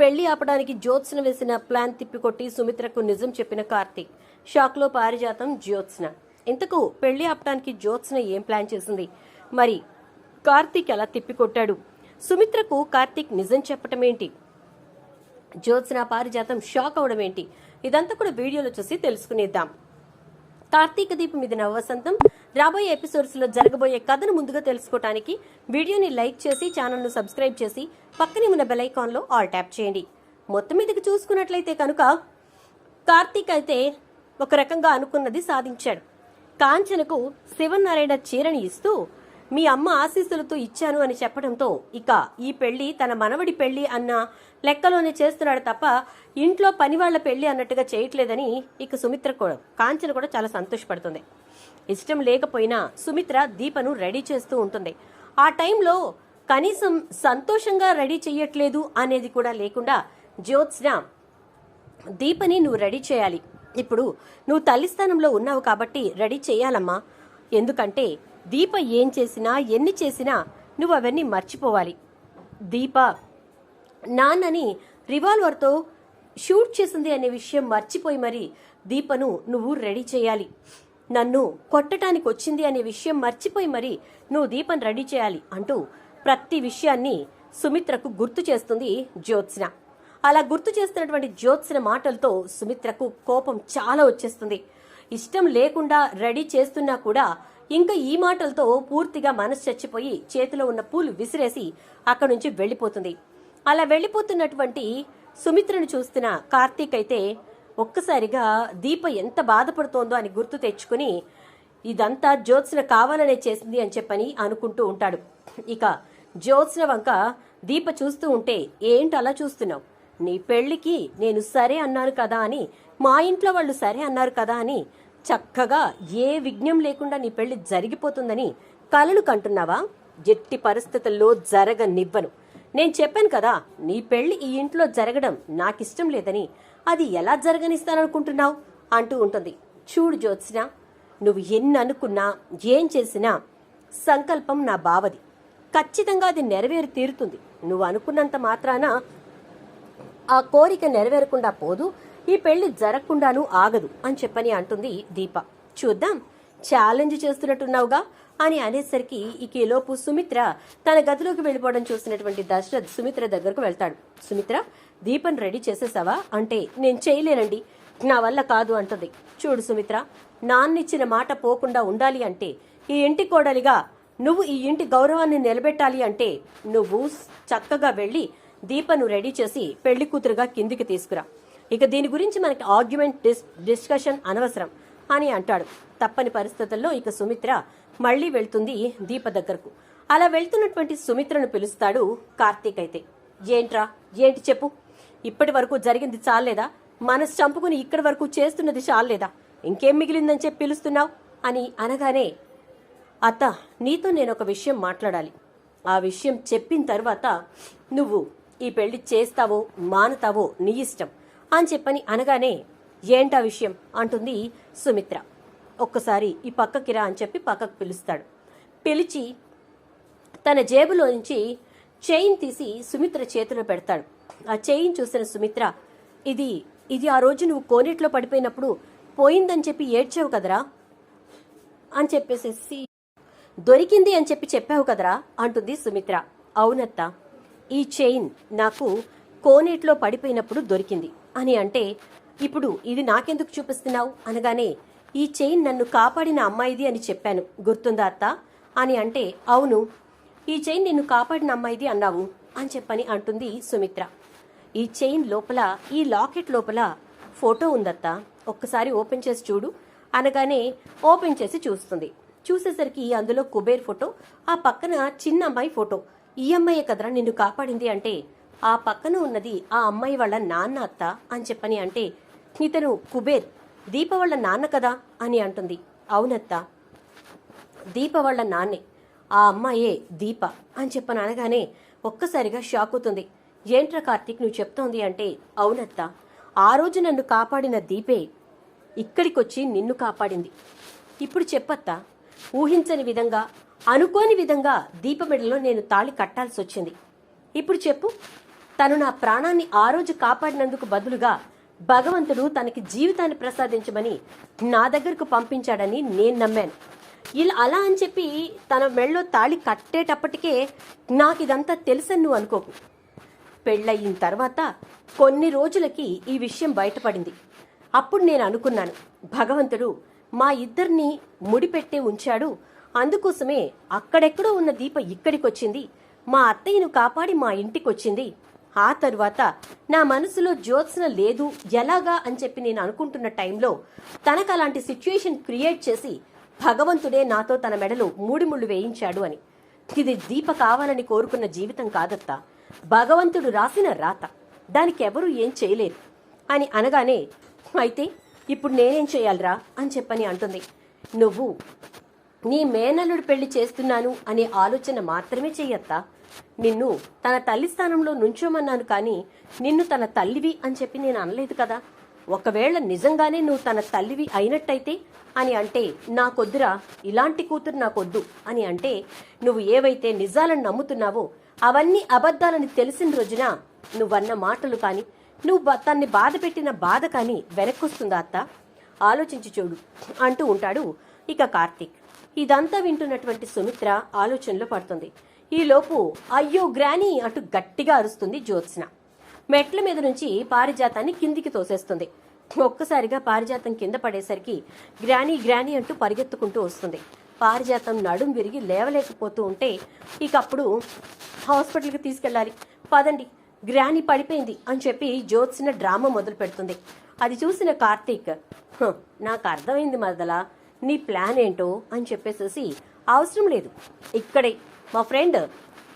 పెళ్ళి ఆపడానికి జ్యోత్స్న వేసిన ప్లాన్ తిప్పికొట్టి సుమిత్రకు నిజం చెప్పిన కార్తీక్. షాక్లో పారిజాతం జ్యోత్స్న. ఇంతకు పెళ్ళి ఆపడానికి జ్యోత్స్న ఏం ప్లాన్ చేసింది? మరి కార్తీక్ ఎలా తిప్పికొట్టాడు? సుమిత్రకు కార్తీక్ నిజం చెప్పటం ఏంటి? జ్యోత్స్న పారిజాతం షాక్ అవడం ఏంటి? ఇదంతా కూడా వీడియోలో చూసి తెలుసుకునేద్దాం. కార్తీక దీపం ఇది నవవసంతం. రాబోయే ఎపిసోడ్స్లో జరగబోయే కథను ముందుగా తెలుసుకోవడానికి వీడియోని లైక్ చేసి ఛానల్ను సబ్స్క్రైబ్ చేసి పక్కనే ఉన్న బెల్ ఆల్ ట్యాప్ చేయండి. మొత్తం మీదకి చూసుకున్నట్లయితే కనుక కార్తీక్ అయితే ఒక రకంగా అనుకున్నది సాధించాడు. కాంచనకు శివనారాయణ చీరని ఇస్తూ మీ అమ్మ ఆశీస్సులతో ఇచ్చాను అని చెప్పడంతో ఇక ఈ పెళ్ళి తన మనవడి పెళ్ళి అన్న లెక్కలోనే చేస్తున్నాడు తప్ప ఇంట్లో పనివాళ్ళ పెళ్ళి అన్నట్టుగా చేయట్లేదని ఇక సుమిత్ర కూడా కాంచన కూడా చాలా సంతోషపడుతుంది. ఇష్టం లేకపోయినా సుమిత్ర దీపను రెడీ చేస్తూ ఉంటుంది. ఆ టైంలో కనీసం సంతోషంగా రెడీ చెయ్యట్లేదు అనేది కూడా లేకుండా జ్యోత్స్న దీపని నువ్వు రెడీ చేయాలి. ఇప్పుడు నువ్వు తల్లి స్థానంలో ఉన్నావు కాబట్టి రెడీ చేయాలమ్మా ఎందుకంటే దీప ఏం చేసినా ఎన్ని చేసినా నువ్వు అవన్నీ మర్చిపోవాలి. దీప నాన్నని రివాల్వర్తో షూట్ చేసింది అనే విషయం మర్చిపోయి మరి దీపను నువ్వు రెడీ చేయాలి. నన్ను కొట్టడానికి వచ్చింది అనే విషయం మర్చిపోయి మరి నువ్వు దీపం రెడీ చేయాలి అంటూ ప్రతి విషయాన్ని సుమిత్రకు గుర్తు చేస్తుంది జ్యోత్స్న. అలా గుర్తు చేస్తున్నటువంటి జ్యోత్స్న మాటలతో సుమిత్రకు కోపం చాలా వచ్చేస్తుంది. ఇష్టం లేకుండా రెడీ చేస్తున్నా కూడా ఇంకా ఈ మాటలతో పూర్తిగా మనసు చచ్చిపోయి చేతిలో ఉన్న పూలు విసిరేసి అక్కడి నుంచి వెళ్ళిపోతుంది. అలా వెళ్ళిపోతున్నటువంటి సుమిత్రను చూస్తున్న కార్తీక్ అయితే ఒక్కసారిగా దీప ఎంత బాధపడుతోందో అని గుర్తు తెచ్చుకుని ఇదంతా జ్యోత్స్న కావాలనే చేసింది అని చెప్పని అనుకుంటూ ఉంటాడు. ఇక జ్యోత్స్న వంక దీప చూస్తూ ఉంటే ఏంటి అలా చూస్తున్నావు? నీ పెళ్ళికి నేను సరే అన్నాను కదా అని మా ఇంట్లో వాళ్ళు సరే అన్నారు కదా అని చక్కగా ఏ విఘ్నం లేకుండా నీ పెళ్ళి జరిగిపోతుందని కలలు కంటున్నావా? ఎట్టి పరిస్థితుల్లో జరగనివ్వను. నేను చెప్పాను కదా నీ పెళ్ళి ఈ ఇంట్లో జరగడం నాకిష్టం లేదని. అది ఎలా జరగనిస్తాననుకుంటున్నావు? అంటూ ఉంటుంది. చూడు జ్యోత్స్న నువ్వు ఎన్ని అనుకున్నా ఏం చేసినా సంకల్పం నా బావది. ఖచ్చితంగా అది నెరవేరి తీరుతుంది. నువ్వు అనుకున్నంత మాత్రాన ఆ కోరిక నెరవేరకుండా పోదు. ఈ పెళ్ళి జరగకుండాను ఆగదు అని చెప్పని అంటుంది దీప. చూద్దాం ఛాలెంజ్ చేస్తున్నట్టున్నావుగా అని అనేసరికి ఇక ఈలోపు సుమిత్ర తన గదిలోకి వెళ్ళిపోవడం చూసినటువంటి దశరథ్ సుమిత్ర దగ్గరకు వెళ్తాడు. సుమిత్ర దీపం రెడీ చేసేసావా? అంటే నేను చేయలేనండి. నా వల్ల కాదు అంటుంది. చూడు సుమిత్ర నాన్నిచ్చిన మాట పోకుండా ఉండాలి అంటే ఈ ఇంటి కోడలిగా నువ్వు ఈ ఇంటి గౌరవాన్ని నిలబెట్టాలి అంటే నువ్వు చక్కగా వెళ్ళి దీపను రెడీ చేసి పెళ్ళి కూతురుగా కిందికి తీసుకురా. ఇక దీని గురించి మనకి ఆర్గ్యుమెంట్ డిస్ డిస్కషన్ అనవసరం అని అంటాడు. తప్పని పరిస్థితుల్లో ఇక సుమిత్ర మళ్ళీ వెళ్తుంది దీప దగ్గరకు. అలా వెళ్తున్నటువంటి సుమిత్రను పిలుస్తాడు కార్తీక్ అయితే. ఏంట్రా? ఏంటి చెప్పు? ఇప్పటి వరకు జరిగింది చాలేదా మనసు చంపుకుని ఇక్కడి వరకు చేస్తున్నది చాలేదా ఇంకేం మిగిలిందని చెప్పి పిలుస్తున్నావు? అని అనగానే అత్త నీతో నేను ఒక విషయం మాట్లాడాలి. ఆ విషయం చెప్పిన తర్వాత నువ్వు ఈ పెళ్ళి చేస్తావో మానుతావో నీ ఇష్టం. అని చెప్పని అనగానే ఏంటా విషయం? అంటుంది సుమిత్ర. ఒక్కసారి ఈ పక్కకి రా అని చెప్పి పక్కకు పిలుస్తాడు. పిలిచి తన జేబులో నుంచి చైన్ తీసి సుమిత్ర చేతిలో పెడతాడు. ఆ చైన్ చూసిన సుమిత్ర ఇది ఇది ఆ రోజు నువ్వు కోనేట్లో పడిపోయినప్పుడు పోయిందని చెప్పి ఏడ్చావు కదరా? అని చెప్పేసేసి దొరికింది అని చెప్పి చెప్పావు కదరా? అంటుంది సుమిత్ర. అవునత్త ఈ చైన్ నాకు కోనేట్లో పడిపోయినప్పుడు దొరికింది. అని అంటే ఇప్పుడు ఇది నాకెందుకు చూపిస్తున్నావు? అనగానే ఈ చైన్ నన్ను కాపాడిన అమ్మాయిది అని చెప్పాను. గుర్తుందా అత్త? అని అంటే అవును ఈ చైన్ నిన్ను కాపాడిన అమ్మాయిది అన్నావు అని చెప్పని అంటుంది సుమిత్ర. ఈ చైన్ లోపల ఈ లాకెట్ లోపల ఫోటో ఉందత్త. ఒక్కసారి ఓపెన్ చేసి చూడు. అనగానే ఓపెన్ చేసి చూస్తుంది. చూసేసరికి అందులో కుబేర్ ఫోటో ఆ పక్కన చిన్న అమ్మాయి ఫోటో. ఈ అమ్మాయే కదరా నిన్ను కాపాడింది అంటే ఆ పక్కన ఉన్నది ఆ అమ్మాయి వాళ్ళ నాన్న అత్త అని చెప్పని అంటే ఇతను కుబేర్ దీప వాళ్ళ నాన్న కదా అని అంటుంది. అవునత్త. దీప వాళ్ళ నాన్నే. ఆ అమ్మాయే దీప అని చెప్పని అనగానే ఒక్కసారిగా షాక్ అవుతుంది. ఏంట్రా కార్తీక్ నువ్వు చెప్తోంది అంటే అవునత్త. ఆ రోజు నన్ను కాపాడిన దీపే ఇక్కడికొచ్చి నిన్ను కాపాడింది. ఇప్పుడు చెప్పత్తా. ఊహించని విధంగా అనుకోని విధంగా దీప మెడలో నేను తాళి కట్టాల్సి వచ్చింది ఇప్పుడు చెప్పు. తను నా ప్రాణాన్ని ఆ రోజు కాపాడినందుకు బదులుగా భగవంతుడు తనకి జీవితాన్ని ప్రసాదించమని నా దగ్గరకు పంపించాడని నేను నమ్మాను. ఇలా అలా అని చెప్పి తన మెళ్ళో తాళి కట్టేటప్పటికే నాకు ఇదంతా తెలుసని నువ్వు అనుకోకు. పెళ్ళయిన తర్వాత కొన్ని రోజులకి ఈ విషయం బయటపడింది. అప్పుడు నేను అనుకున్నాను భగవంతుడు మా ఇద్దరిని ముడిపెట్టే ఉంచాడు. అందుకోసమే అక్కడెక్కడో ఉన్న దీప ఇక్కడికి వచ్చింది మా అత్తయ్యను కాపాడి మా ఇంటికొచ్చింది. ఆ తరువాత నా మనసులో జ్యోత్స్న లేదు ఎలాగా అని చెప్పి నేను అనుకుంటున్న టైంలో తనకు అలాంటి సిచ్యుయేషన్ క్రియేట్ చేసి భగవంతుడే నాతో తన మెడలో మూడిముళ్ళు వేయించాడు అని. ఇది దీప కావాలని కోరుకున్న జీవితం కాదత్తా. భగవంతుడు రాసిన రాత. దానికి ఎవరూ ఏం చేయలేరు. అని అనగానే అయితే ఇప్పుడు నేనేం చేయాలిరా? అని చెప్పని అంటుంది. నువ్వు నీ మేనల్లుడు పెళ్ళి చేస్తున్నాను అనే ఆలోచన మాత్రమే చెయ్యత్తా. నిన్ను తన తల్లి స్థానంలో నుంచోమన్నాను కానీ నిన్ను తన తల్లివి అని చెప్పి నేను అనలేదు కదా. ఒకవేళ నిజంగానే నువ్వు తన తల్లివి అయినట్టయితే అని అంటే నాకొద్దురా ఇలాంటి కూతురు నాకొద్దు అని అంటే నువ్వు ఏవైతే నిజాలను నమ్ముతున్నావో అవన్నీ అబద్ధాలని తెలిసిన రోజున నువ్వన్న మాటలు కానీ నువ్వు తన్ని బాధ పెట్టిన బాధ కానీ వెనక్కొస్తుందా అత్త? ఆలోచించి చూడు అంటూ ఉంటాడు ఇక కార్తీక్. ఇదంతా వింటున్నటువంటి సుమిత్ర ఆలోచనలో పడుతుంది. ఈలోపు అయ్యో గ్రానీ అంటూ గట్టిగా అరుస్తుంది జ్యోత్స్న. మెట్ల మీద నుంచి పారిజాతాన్ని కిందికి తోసేస్తుంది. ఒక్కసారిగా పారిజాతం కింద పడేసరికి గ్రానీ గ్రానీ అంటూ పరిగెత్తుకుంటూ వస్తుంది. పారిజాతం నడుం విరిగి లేవలేకపోతూ ఉంటే ఇక అప్పుడు హాస్పిటల్కి తీసుకెళ్ళాలి. పదండి గ్రానీ పడిపోయింది అని చెప్పి జ్యోత్స్న డ్రామా మొదలు పెడుతుంది. అది చూసిన కార్తీక్ నాకు అర్థమైంది మరదలా నీ ప్లాన్ ఏంటో? అని చెప్పేసేసి అవసరం లేదు ఇక్కడే మా ఫ్రెండ్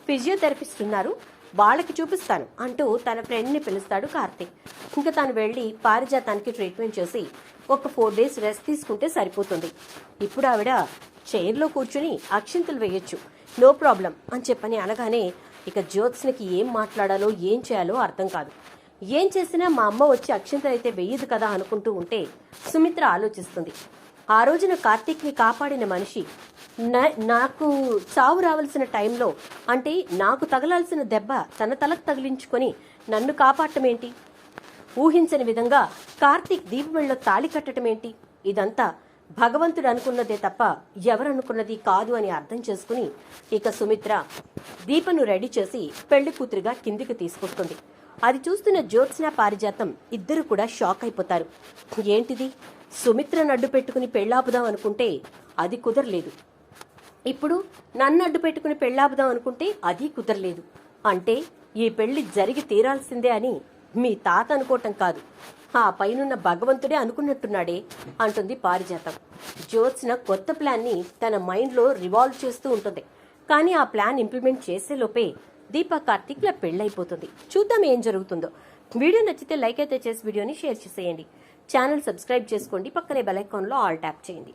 ఫిజియోథెరపిస్ట్ ఉన్నారు వాళ్ళకి చూపిస్తాను అంటూ తన ఫ్రెండ్ని పిలుస్తాడు కార్తీక్. ఇంకా తను వెళ్ళి పారిజాతానికి ట్రీట్మెంట్ చేసి ఒక ఫోర్ డేస్ రెస్ట్ తీసుకుంటే సరిపోతుంది. ఇప్పుడు ఆవిడ చైర్లో కూర్చుని అక్షింతలు వేయొచ్చు. నో ప్రాబ్లం అని చెప్పని అనగానే ఇక జ్యోత్స్నకి ఏం మాట్లాడాలో ఏం చేయాలో అర్థం కాదు. ఏం చేసినా మా అమ్మ వచ్చి అక్షింతలు అయితే వెయ్యదు కదా అనుకుంటూ ఉంటే సుమిత్ర ఆలోచిస్తుంది. ఆ రోజున కార్తీక్ని కాపాడిన మనిషి నాకు చావు రావాల్సిన టైంలో అంటే నాకు తగలాల్సిన దెబ్బ తన తలకు తగిలించుకొని నన్ను కాపాడటం ఏంటి ఊహించని విధంగా కార్తీక్ దీపమెళ్ళలో తాళి కట్టడం ఏంటి ఇదంతా భగవంతుడు అనుకున్నదే తప్ప ఎవరనుకున్నది కాదు అని అర్థం చేసుకుని ఇక సుమిత్ర దీపను రెడీ చేసి పెళ్ళి కూతురిగా కిందికి తీసుకొస్తుంది. అది చూస్తున్న జ్యోత్స్న పారిజాతం ఇద్దరు కూడా షాక్ అయిపోతారు. ఏంటిది? సుమిత్రను అడ్డు పెట్టుకుని పెళ్ళాపుదాం అనుకుంటే అది కుదరలేదు. ఇప్పుడు నన్ను అడ్డు పెట్టుకుని పెళ్ళాపుదాం అనుకుంటే అది కుదరలేదు. అంటే ఈ పెళ్ళి జరిగి తీరాల్సిందే అని మీ తాత అనుకోవటం కాదు. ఆ పైనున్న భగవంతుడే అనుకున్నట్టున్నాడే అంటుంది పారిజాతం. జ్యోత్స్న కొత్త ప్లాన్ని తన మైండ్లో రివాల్వ్ చేస్తూ ఉంటుంది. కానీ ఆ ప్లాన్ ఇంప్లిమెంట్ చేసే లోపే దీపా కార్తీక్ల పెళ్ళైపోతుంది. చూద్దాం ఏం జరుగుతుందో. వీడియో నచ్చితే లైక్ అయితే చేసి వీడియోని షేర్ చేసేయండి. ఛానల్ సబ్స్క్రైబ్ చేసుకోండి. పక్కనే బెల్ ఐకాన్లో ఆల్ ట్యాప్ చేయండి.